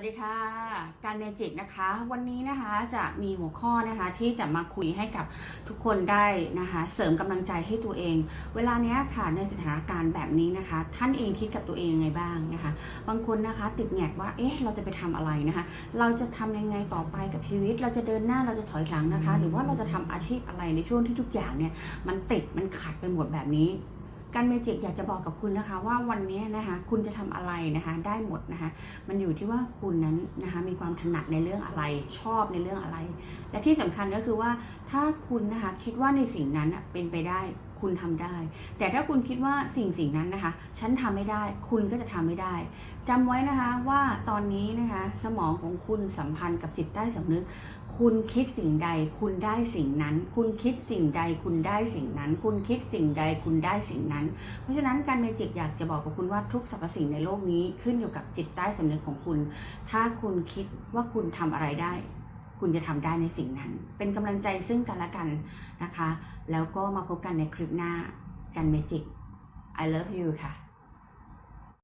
วัสดีค่ะ การเมจิกนะคะ วันนี้นะคะจะมีหัวข้อนะคะที่จะมาคุยให้กับทุกคนได้นะคะ เสริมกำลังใจให้ตัวเอง เวลาเนี้ยค่ะในสถานการณ์แบบนี้นะคะ ท่านเองคิดกับตัวเองยังไงบ้างนะคะ บางคนนะคะ ติดแงกว่าเอ๊ะเราจะไปทำอะไรนะคะ เราจะทำยังไงต่อไปกับชีวิต เราจะเดินหน้าเราจะถอยหลังนะคะ หรือว่าเราจะทำอาชีพอะไรในช่วงที่ทุกอย่างเนี่ยมันติดมันขัดไปหมดแบบนี้ การเมจิกอยากจะบอกกับคุณนะคะ ว่าวันนี้นะคะ คุณจะทำอะไรนะคะ ได้หมดนะคะ มันอยู่ที่ว่าคุณนั้นนะคะ มีความถนัดในเรื่องอะไรชอบในเรื่องอะไร และที่สำคัญก็คือว่าถ้าคุณนะคะคิดว่าในสิ่งนั้นเป็นไปได้คุณทำได้ แต่ถ้าคุณคิดว่าสิ่งสิ่งนั้นนะคะ ฉันทำไม่ได้ คุณก็จะทำไม่ได้จำไว้นะคะว่าตอนนี้นะคะ สมองของคุณสัมพันธ์กับจิตใต้สำนึก คุณคิดสิ่งใด คุณได้สิ่งนั้น คุณคิดสิ่งใด คุณได้สิ่งนั้น คุณคิดสิ่งใด คุณได้สิ่งนั้น เพราะฉะนั้นการเมจิกอยากจะบอกกับคุณว่าทุกสรรพสิ่งในโลกนี้ขึ้นอยู่กับจิตใต้สำนึกของคุณ ถ้าคุณคิดว่าคุณทำอะไรได้ คุณจะทำได้ในสิ่งนั้น เป็นกำลังใจซึ่งกันและกันนะคะ แล้วก็มาพบกันในคลิปหน้ากันเมจิก I love you ค่ะ